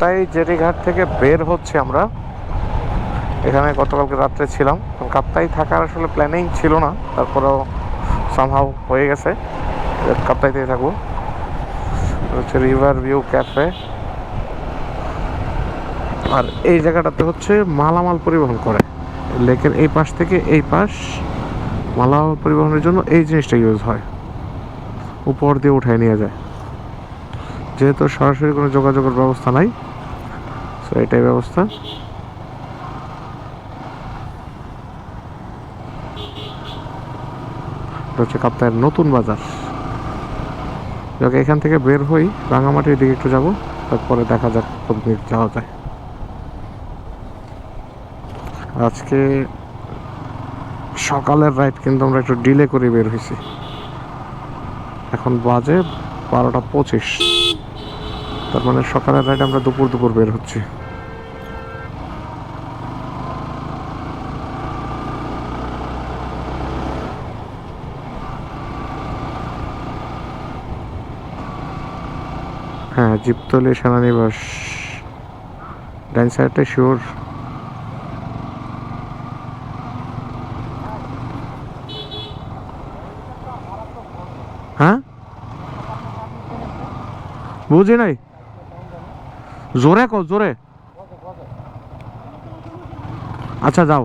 তাই জেরিঘাট থেকে বের হচ্ছে আমরা। এখানে গতকালকে রাত্রে ছিলাম। কাপ্তাই থাকার আসলে প্ল্যানিং ছিল না। তারপরেও সামহাও হয়ে গেছে। কাপ্তাইতেই থাকব। হচ্ছে রিভার ভিউ ক্যাফে আর এই জায়গাটাতে হচ্ছে মালামাল পরিবহন করে। লেকের এই পাশ থেকে এই পাশ মালামাল পরিবহনের জন্য এই জিনিসটা ইউজ হয়। উপর দিয়ে উঠায় নিয়ে যায়। যেহেতু সরাসরি কোনো যোগাযোগের ব্যবস্থা নাই এটাই ব্যবস্থা। হচ্ছে কাপ্তায়ের নতুন বাজার। যাকে, এখান থেকে বের হই, রাঙামাটির দিকে একটু যাব, তারপরে দেখা যাক কোন দিকে যাওয়া যায়। আজকে সকালের রাইড কিন্তু আমরা একটু ডিলে করে বের হয়েছি। এখন বাজে বারোটা পঁচিশ। তার মানে সকালের রাইড আমরা দুপুর দুপুর বের হচ্ছি। হ্যাঁ জিপতলি সেনানিবাস। ডাইন সাইডটা শিওর। হ্যাঁ? বুঝি নাই? জোরে কো জোরে। আচ্ছা যাও।